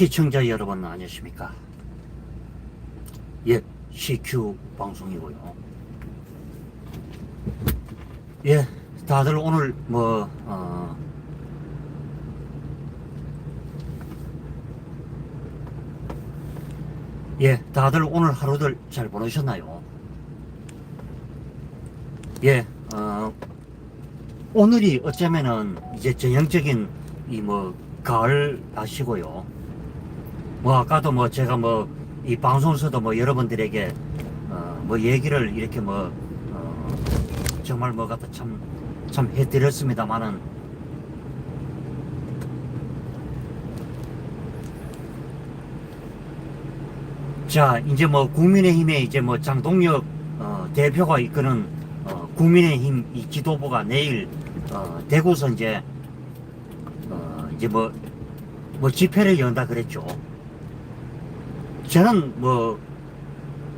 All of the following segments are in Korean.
시청자 여러분 안녕하십니까? 예, CQ 방송이고요. 예, 다들 오늘 뭐 어, 예, 다들 오늘 하루들 잘 보내셨나요? 예, 어, 오늘이 어쩌면은 이제 전형적인 이 뭐 가을 날씨고요. 뭐 아까도 뭐 제가 뭐 이 방송에서도 뭐 여러분들에게 어, 뭐 얘기를 이렇게 뭐 어, 정말 뭐 갖다 참참 해드렸습니다만은 자 이제 뭐 국민의힘에 이제 뭐 장동혁 어, 대표가 이끄는 어, 국민의힘 이 지도부가 내일 어, 대구서 이제 어, 이제 뭐, 뭐 집회를 연다 그랬죠. 저는 뭐,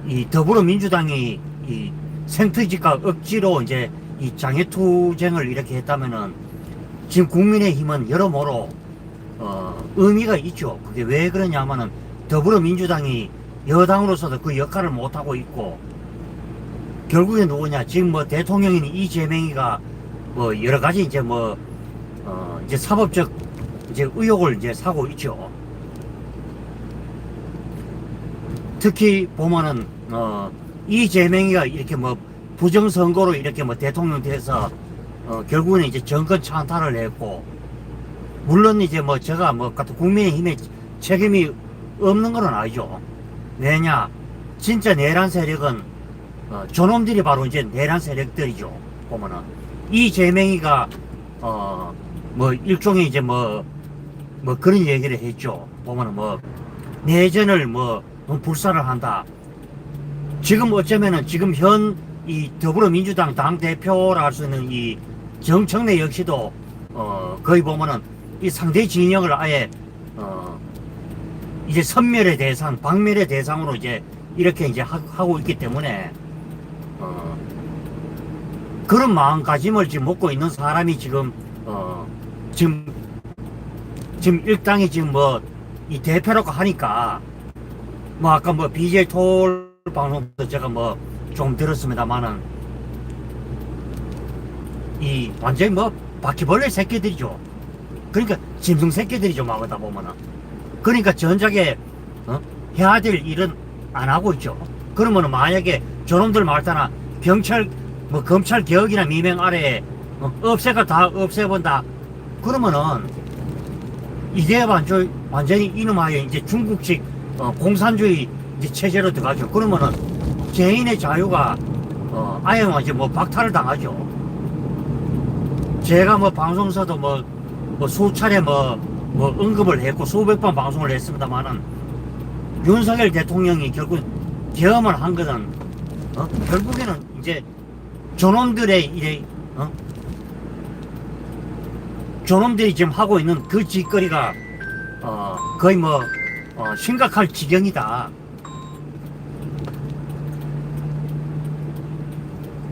이 더불어민주당이 이 생트지가 억지로 이제 이 장애투쟁을 이렇게 했다면은 지금 국민의힘은 여러모로 어, 의미가 있죠. 그게 왜 그러냐면은 더불어민주당이 여당으로서도 그 역할을 못하고 있고 결국에 누구냐 지금 뭐 대통령인 이재명이가 뭐 여러 가지 이제 뭐 어, 이제 사법적 이제 의혹을 이제 사고 있죠. 특히 보면은 어, 이재명이가 이렇게 뭐 부정선거로 이렇게 뭐 대통령 돼서 어, 결국에는 이제 정권 찬탈을 했고 물론 이제 뭐 제가 뭐 같은 국민의힘에 책임이 없는 건 아니죠. 왜냐 진짜 내란 세력은 어, 저놈들이 바로 이제 내란 세력들이죠. 보면은 이재명이가 어 뭐 일종의 이제 뭐뭐 그런 얘기를 했죠. 보면은 뭐 내전을 뭐 불사를 한다. 지금 어쩌면은 지금 현 이 더불어민주당 당 대표라 할 수 있는 이 정청래 역시도 어 거의 보면은 이 상대 진영을 아예 어 이제 선멸의 대상, 박멸의 대상으로 이제 이렇게 이제 하, 하고 있기 때문에 어 그런 마음가짐을 지금 먹고 있는 사람이 지금 어 지금 지금 일당이 지금 뭐 이 대표라고 하니까 뭐 아까 뭐 BJ 톨 방송도 제가 뭐 좀 들었습니다만은 이 완전히 뭐 바퀴벌레 새끼들이죠. 그러니까 짐승 새끼들이죠 막하다 보면은. 그러니까 전작에 어? 해야 될 일은 안 하고 있죠. 그러면은 만약에 저놈들 말따나 경찰 뭐 검찰 개혁이나 미명 아래에 어, 없애가 다 없애본다. 그러면은 이제 완전 완전히 이놈하여 이제 중국식 어, 공산주의 체제로 들어가죠. 그러면은 개인의 자유가 어, 아예 이제 뭐 박탈을 당하죠. 제가 뭐 방송사도 뭐, 뭐 수차례 뭐, 뭐 언급을 했고 수백 번 방송을 했습니다만은 윤석열 대통령이 결국 계엄을 한 것은 어? 결국에는 이제 저놈들의 이제 어? 저놈들이 지금 하고 있는 그 짓거리가 어, 거의 뭐 어, 심각할 지경이다.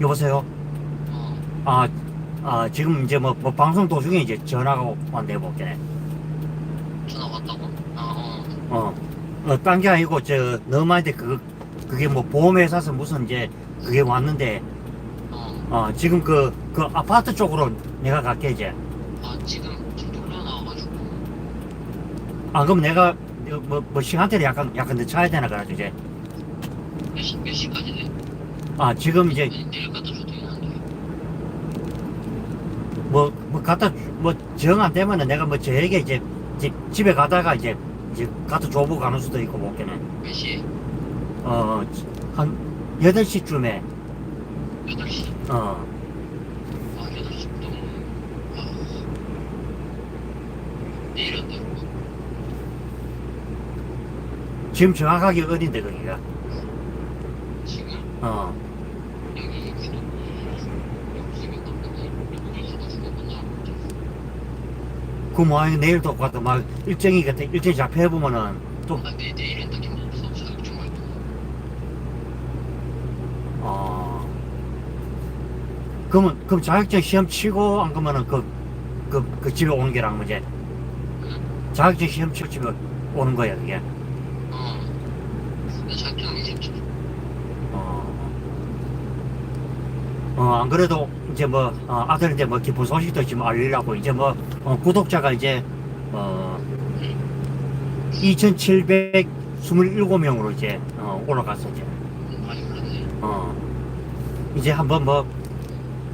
여보세요. 어, 아, 아 지금 이제 뭐, 뭐 방송 도중에 이제 전화가 왔네 볼게. 전화 왔다고? 아, 어. 어, 어, 딴 게 아니고 저 너한테 그 그게 뭐 보험회사에서 무슨 이제 그게 왔는데 어. 어 지금 그 그 아파트 쪽으로 내가 갈게 이제. 아, 지금 좀 돌려 나와가지고. 아 그럼 내가 뭐, 뭐 시간대를 약간 약간 늦춰야 되나 그래가지고 이제. 몇 시, 몇 시까지 돼? 아 지금 이제 아니, 내일 갖다 줘도 되는데. 뭐, 뭐 갖다 뭐정 안 되면은 내가 뭐 저에게 이제 집, 집에 가다가 이제 이제 갖다 줘보고 가는 수도 있고 뭐겠네. 몇 시에? 어한 8시쯤에 8시. 어 아, 8시 너무. 아. 내일 한다고. 지금 정확하게 어딘데 거기가 지금 어 여기 그 모양이 내일도 가도 막 일정이 같아 일정이 잡혀 보면은 또 아, 내, 내일은 딱히 뭐 없어. 자격증 말고. 어. 그러면 그럼 자격증 시험 치고 안 그러면은 그그그 집에 오는 게랑 뭐지? 응? 자격증 시험 치고 집에 오는 거야 그게. 어. 내 작정이 지금 어, 어, 안 그래도 이제 뭐 어, 아들한테 뭐 기쁜 소식도 지금 알리려고 이제 뭐 어, 구독자가 이제 어, 2,727명으로 이제 어, 올라갔어 이제. 어, 이제 한번 뭐,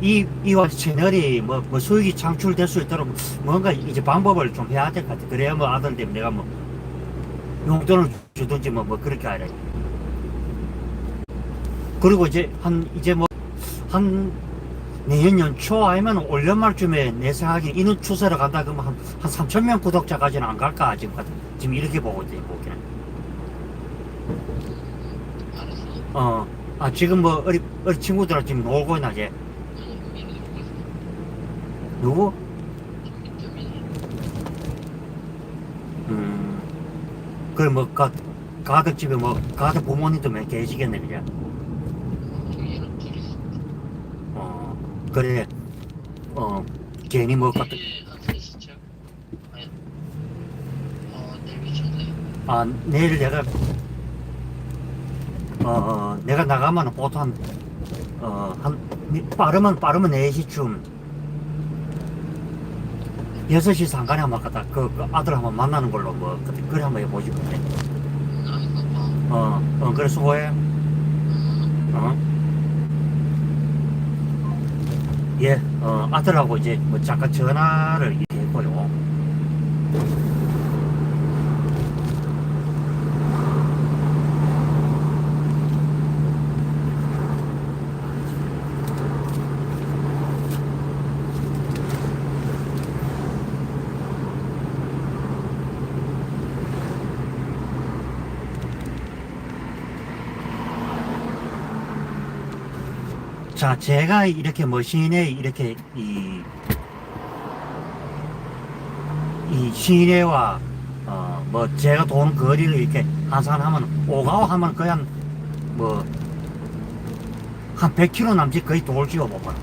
이, 이와 채널이 뭐, 뭐 수익이 창출될 수 있도록 뭔가 이제 방법을 좀 해야 될 것 같아. 그래야 뭐 아들 때문에 내가 뭐, 용돈을 주든지 뭐, 뭐 그렇게 하래. 그리고 이제 한, 이제 뭐, 한, 내년 연초 아니면 올 연말쯤에 내 생각에 인원 추세로 간다 그러면 한, 한 3천 명 구독자까지는 안 갈까 지금, 지금 이렇게 보고 있지, 보기는. 어, 아, 지금 뭐, 어리, 어리 친구들하고 지금 놀고 있나, 이제. 누구 음, 그래, 뭐, 가, 가덕 집에 뭐, 가덕 부모님도 몇 계시겠네, 그냥. 여기는 둘이 있어. 어, 그래, 어, 괜히 뭐, 한 3시쯤? 아니, 어, 내일 미쳤네. 아, 내일 내가, 어, 어, 내가 나가면 보통 한, 어, 한, 미- 빠르면, 빠르면 4시쯤, 6시 상간에 한번 갔다, 그, 그 아들 한번 만나는 걸로, 뭐, 그래, 그래 한번 해보지, 그래. 알았어, 봐. 어, 어, 그래, 수고해. 음, 어? 예, 어, 아들하고 이제 뭐 잠깐 전화를 이렇게 했고요. 자, 제가 이렇게 뭐 시내 이렇게 이, 이 시내와 어, 뭐 제가 도는 거리를 이렇게 한산하면 오가오 하면 그냥 뭐한 100km 남짓 거의 돌지요 보면.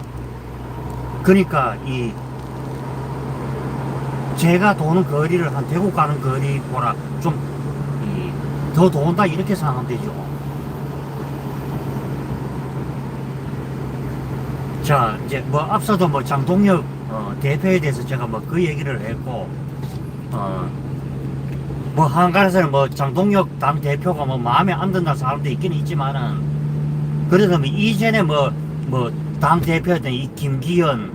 그러니까 이 제가 도는 거리를 한 대구 가는 거리보다 좀 더 돈다 이렇게 생각하면 되죠. 자, 이제 뭐 앞서도 뭐 장동혁 어, 대표에 대해서 제가 뭐 그 얘기를 했고, 어, 뭐 한간에서는 뭐 장동혁 당 대표가 뭐 마음에 안 든다는 사람도 있긴 있지만은, 그래도 뭐 이전에 뭐, 뭐 당 대표였던 이 김기현,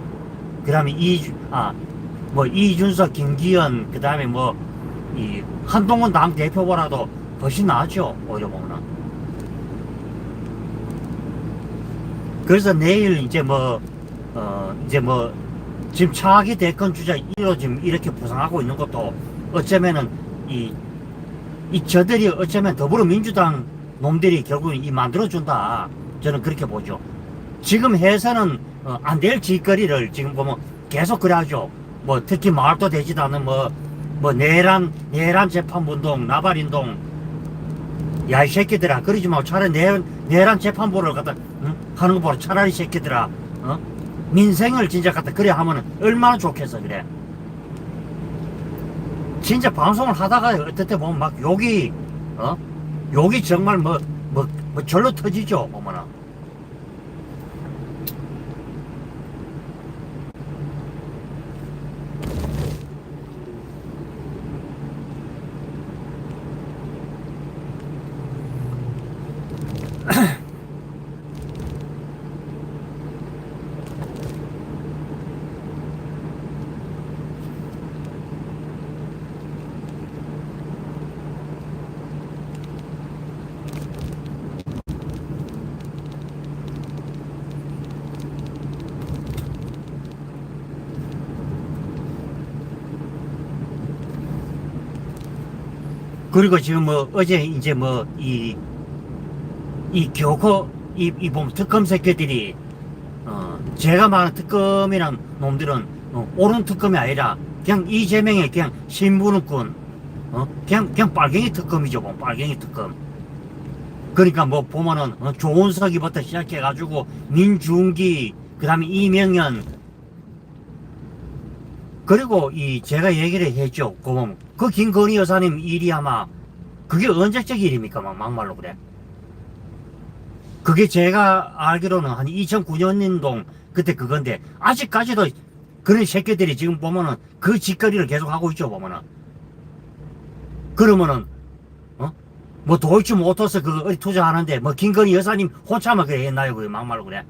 그 다음에 이, 아, 뭐 이준석, 김기현, 그 다음에 뭐, 이 한동훈 당 대표보다도 훨씬 나았죠, 오히려 보면은. 그래서 내일 이제 뭐, 어, 이제 뭐, 지금 차기 대권 주자 1로 지금 이렇게 부상하고 있는 것도 어쩌면은 이, 이 저들이 어쩌면 더불어민주당 놈들이 결국 이 만들어준다. 저는 그렇게 보죠. 지금 해서는 어, 안될 짓거리를 지금 보면 계속 그래야죠. 뭐 특히 말도 되지도 않은 뭐, 뭐 내란, 내란 재판운동, 나발운동, 야, 이 새끼들아. 그러지 말고 차라리 내, 내란 재판부를 갖다, 응? 하는 것보다 차라리 이 새끼들아, 어? 민생을 진짜 갖다 그래 하면은 얼마나 좋겠어, 그래. 진짜 방송을 하다가 어떨 때 보면 막 욕이, 어? 욕이 정말 뭐, 뭐, 뭐 절로 터지죠, 보면은. 그리고 지금 뭐 어제 이제 뭐 이 이 교코 이, 이 보면 특검 새끼들이 어 제가 말하는 특검이란 놈들은 어, 옳은 특검이 아니라 그냥 이재명의 그냥 신분권 어 그냥 그냥 빨갱이 특검이죠 뭐 빨갱이 특검. 그러니까 뭐 보면은 어, 조은석이부터 시작해 가지고 민중기 그다음에 이명현 그리고 이 제가 얘기를 했죠. 그그 김건희 여사님 일이 아마 그게 언제적 일입니까? 막 막말로 그래. 그게 제가 알기로는 한 2009년도 그때 그건데 아직까지도 그런 새끼들이 지금 보면은 그 짓거리를 계속 하고 있죠 보면은 그러면은 어? 뭐 도이치 모터스 그 어디 투자하는데 뭐 김건희 여사님 호차만 그래 했나요 그 막말로 그래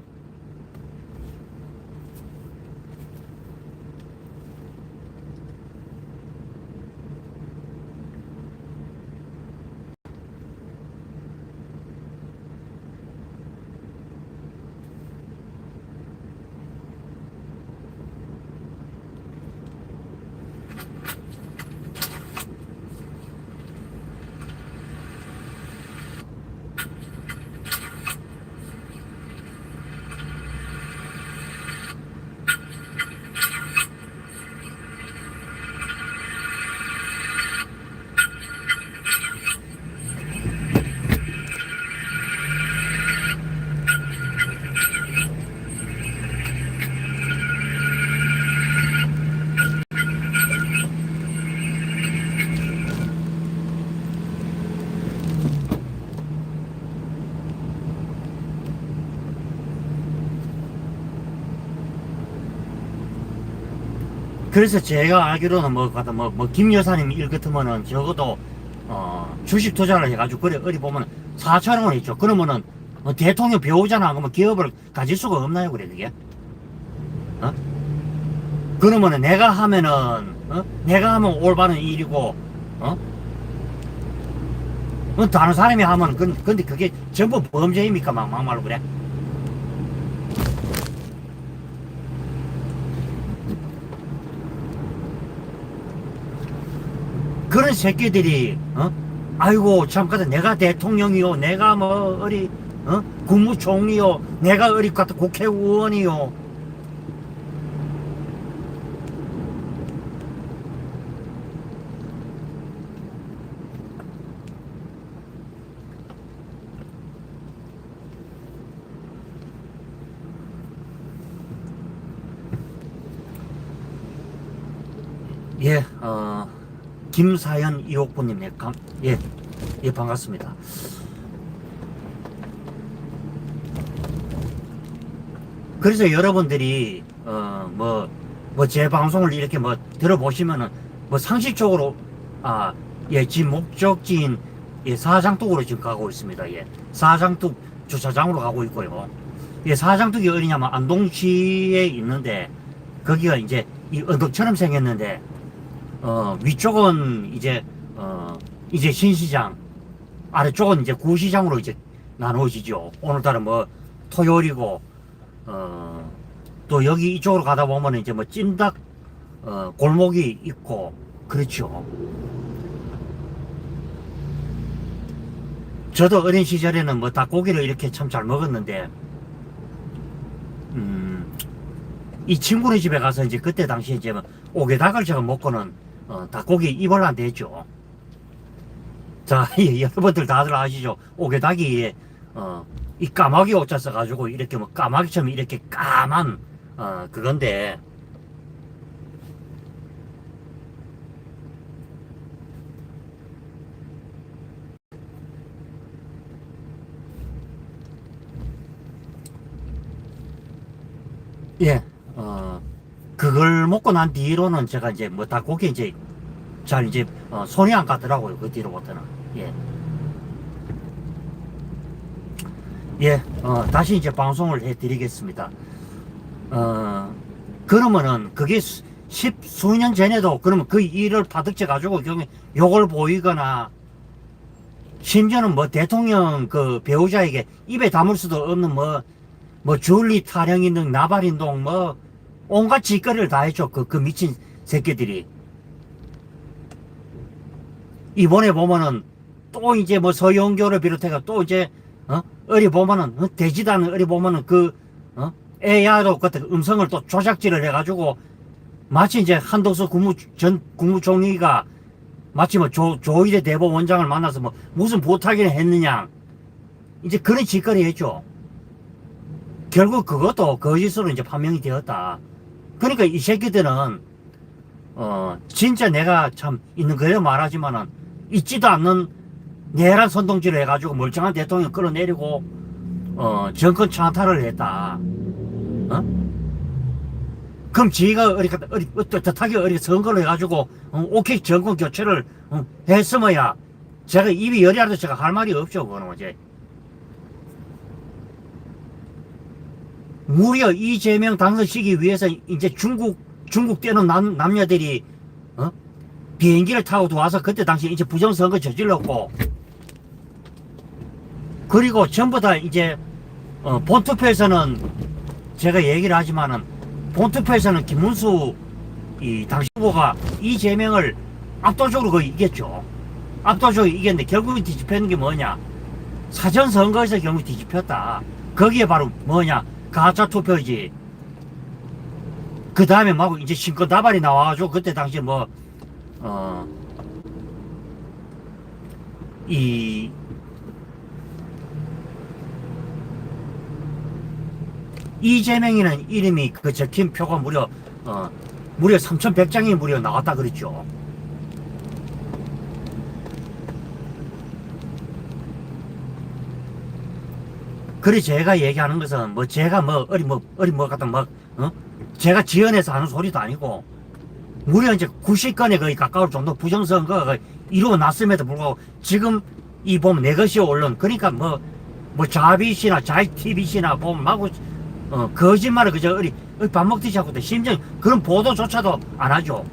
그래서 제가 알기로는 뭐 뭐, 뭐, 김 여사님 일 같으면은 적어도, 어, 주식 투자를 해가지고, 그래, 어디 보면 4천원 원 있죠. 그러면은, 어, 대통령 배우잖아. 그러면 기업을 가질 수가 없나요? 그래, 그게? 어? 그러면은 내가 하면은, 어? 내가 하면 올바른 일이고, 어? 어, 다른 사람이 하면, 근, 근데 그게 전부 범죄입니까? 막, 막말로 그래? 그런 새끼들이 어? 아이고 참까다 내가 대통령이요 내가 뭐 어리 어? 국무총리요 내가 어리 같은 국회의원이요 예, 어, 김사연 2호분님, 네, 감, 예, 예, 반갑습니다. 그래서 여러분들이, 어, 뭐, 뭐, 제 방송을 이렇게 뭐, 들어보시면은, 뭐, 상식적으로, 아, 예, 지 목적지인, 예, 사장뚝으로 지금 가고 있습니다. 예, 사장뚝 주차장으로 가고 있고요. 예, 사장뚝이 어디냐면, 안동시에 있는데, 거기가 이제, 이 언덕처럼 생겼는데, 어, 위쪽은 이제, 어, 이제 신시장, 아래쪽은 이제 구시장으로 이제 나누어지죠. 오늘따라 뭐, 토요일이고, 어, 또 여기 이쪽으로 가다 보면 이제 뭐 찐닭, 어, 골목이 있고, 그렇죠. 저도 어린 시절에는 뭐 닭고기를 이렇게 참 잘 먹었는데, 음, 이 친구네 집에 가서 이제 그때 당시에 이제 뭐 오게닭을 제가 먹고는 어, 닭고기 안 대죠. 자, 이 여러분들 다들 아시죠? 오게닭이 어, 이 까마귀 옷자 써가지고 이렇게 뭐 까마귀처럼 이렇게 까만 어, 그건데 예, 먹고 난 뒤로는 제가 이제 뭐 닭고기 이제 잘 이제 어, 손이 안 가더라고요. 그 뒤로부터는. 예. 예, 어, 다시 이제 방송을 해 드리겠습니다. 어, 그러면은 그게 수- 십 수년 전에도 그러면 그 일을 파득쳐 가지고 경에 욕을 보이거나 심지어는 뭐 대통령 그 배우자에게 입에 담을 수도 없는 뭐, 뭐 줄리 타령 인등 나발 인동 뭐 온갖 짓거리를 다 했죠. 그, 그 미친 새끼들이. 이번에 보면은 또 이제 뭐 서영교를 비롯해가 또 이제 어? 어리 보면은 어? 돼지다는 어리 보면은 그 어? AI로 그때 음성을 또 조작질을 해가지고 마치 이제 한덕수 국무 전 국무총리가 마치 뭐 조, 조일의 대법원장을 만나서 뭐 무슨 부탁을 했느냐 이제 그런 짓거리 했죠. 결국 그것도 거짓으로 이제 판명이 되었다. 그러니까 이 새끼들은 어 진짜 내가 참 있는 그대로 말하지만은 있지도 않는 내란 선동질을 해가지고 멀쩡한 대통령 끌어내리고 어 정권 창탈을 했다. 어? 그럼 지가 어리 어리 어떻게 어리 선거를 해가지고 어, 오케이 정권 교체를 어, 했으면야 제가 입이 열이라도 제가 할 말이 없죠 그거는 이제 무려 이재명 당선시기 위해서 이제 중국 중국 뛰는 남, 남녀들이 어? 비행기를 타고 들어와서 그때 당시 이제 부정선거 저질렀고 그리고 전부 다 이제 어, 본투표에서는 제가 얘기를 하지만은 본투표에서는 김문수 이 당시 후보가 이재명을 압도적으로 거의 이겼죠. 압도적으로 이겼는데 결국에 뒤집혔는 게 뭐냐? 사전 선거에서 결국 뒤집혔다. 거기에 바로 뭐냐? 가짜 투표이지. 그 다음에 막 이제 신권 다발이 나와가지고 그때 당시에 뭐, 어, 이, 이재명이는 이름이 그 적힌 표가 무려, 어, 무려 3,100장이 무려 나왔다 그랬죠. 그래 제가 얘기하는 것은 뭐 제가 뭐 어리 뭐 어리 뭐 같은 막 어? 제가 지연해서 하는 소리도 아니고 무려 이제 90건에 거의 가까울 정도 부정선거가 이루어났음에도 불구하고 지금 이 보면 내 것이 언론 그러니까 뭐뭐 자비씨나 자이 TV씨나 보면 마구 어 거짓말을 그저 어리 어리 밥 먹듯이 하고 있다. 심지어 그런 보도조차도 안 하죠.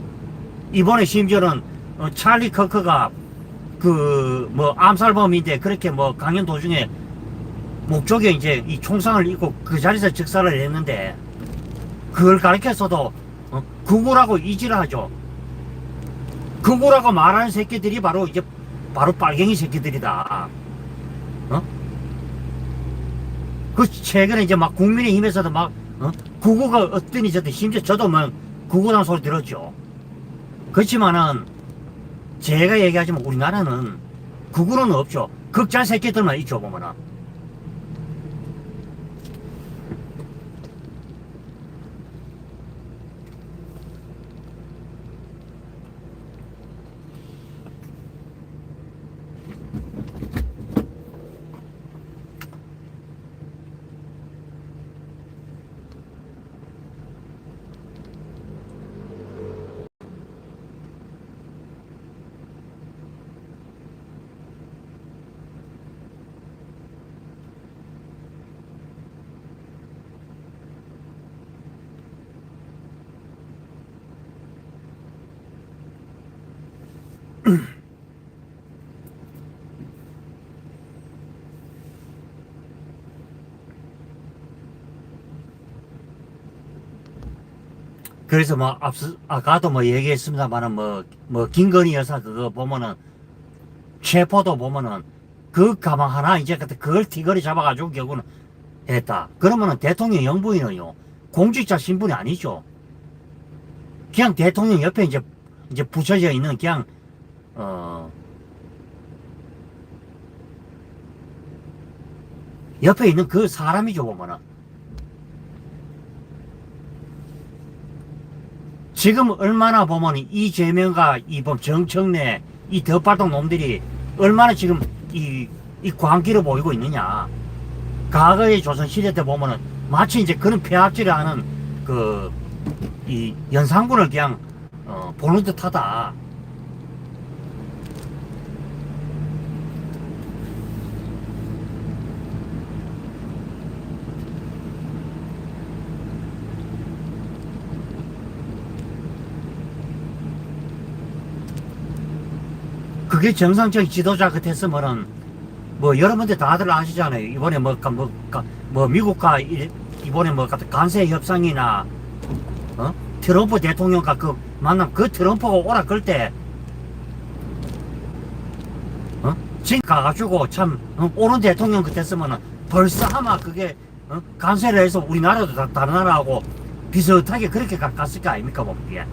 이번에 심지어는 어, 찰리 커커가 그 뭐 암살범인데 그렇게 뭐 강연 도중에 목적에 이제 이 총상을 입고 그 자리에서 즉사를 했는데 그걸 가르쳐서도 어? 구구라고 이지를 하죠. 구구라고 말하는 새끼들이 바로 이제 바로 빨갱이 새끼들이다. 어? 그 최근에 이제 막 국민의힘에서도 막 어? 구구가 어떠니 저든 심지어 저도 뭐 구구란 소리 들었죠. 그렇지만은 제가 얘기하지만 우리나라는 구구는 없죠. 극잘 새끼들만 있죠 보면은. 그래서 뭐 앞서 아까도 뭐 얘기했습니다만은 뭐뭐 김건희 여사 그거 보면은 체포도 보면은 그 가방 하나 이제 그걸 티거리 잡아가지고 결국은 했다. 그러면은 대통령 영부인은요 공직자 신분이 아니죠. 그냥 대통령 옆에 이제 이제 붙여져 있는 그냥 어 옆에 있는 그 사람이죠 보면은. 지금 얼마나 보면 이재명과 이번 정청래 이 덧발동 놈들이 얼마나 지금 이, 이 광기를 보이고 있느냐. 과거의 조선시대 때 보면은 마치 이제 그런 폐악질을 하는 그, 이 연산군을 그냥, 어, 보는 듯 하다. 그게 정상적인 지도자 같았으면은 뭐 여러분들 다들 아시잖아요. 이번에 뭐, 가- 뭐, 가- 뭐 미국과 이- 이번에 뭐 관세 협상이나 어? 트럼프 대통령과 그 만남 그 트럼프가 오라 그때 어? 지금 가가지고 참 어? 오는 대통령 같았으면은 벌써 아마 그게 어? 관세를 해서 우리나라도 다, 다른 나라하고 비슷하게 그렇게 가- 갔을 거 아닙니까 보기에.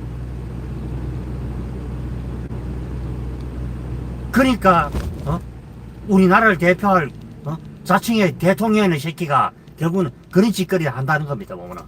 그러니까 어? 우리나라를 대표할 어? 자칭의 대통령의 새끼가 결국은 그런 짓거리를 한다는 겁니다 보면은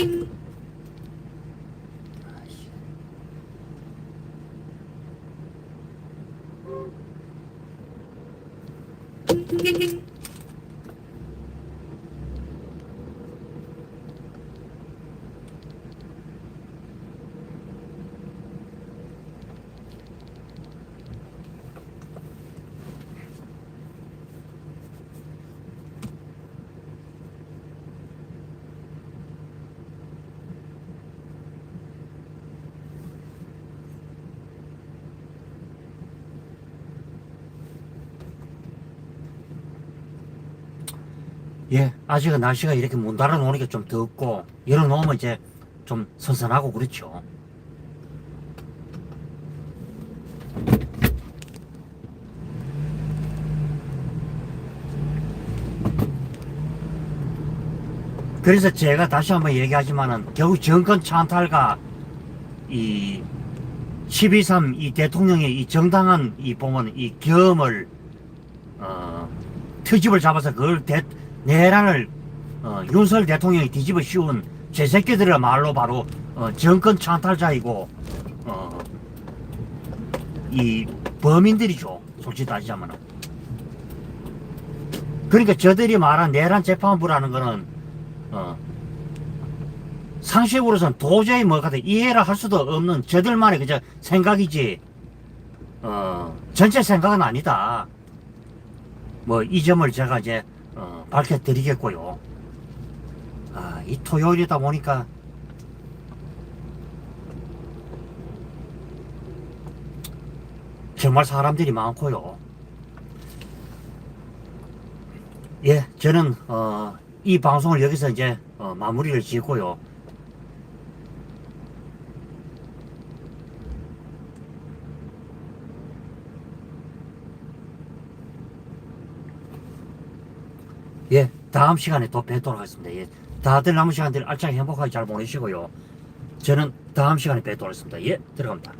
아이씨. 예, 아직은 날씨가 이렇게 문 달아 놓으니까 좀 덥고, 열어놓으면 이제 좀 선선하고 그렇죠. 그래서 제가 다시 한번 얘기하지만은, 결국 정권 찬탈과 이 12.3 이 대통령의 이 정당한 이 보면 이 경험을 어, 트집을 잡아서 그걸 대, 내란을 어, 윤석열 대통령이 뒤집어 씌운 제 새끼들의 말로 바로 어, 정권 찬탈자이고 어, 이 범인들이죠 솔직히 따지자면은 그러니까 저들이 말한 내란 재판부라는 거는 어, 상식으로선 도저히 뭐가 돼 이해를 할 수도 없는 저들만의 그저 생각이지 어, 전체 생각은 아니다. 뭐 이 점을 제가 이제 어, 밝혀드리겠고요. 아, 이 토요일이다 보니까 정말 사람들이 많고요. 예, 저는 어, 이 방송을 여기서 이제 어, 마무리를 짓고요. 예, 다음 시간에 또 뵙도록 하겠습니다. 예, 다들 남은 시간들 알차게 행복하게 잘 보내시고요. 저는 다음 시간에 뵙도록 하겠습니다. 예, 들어갑니다.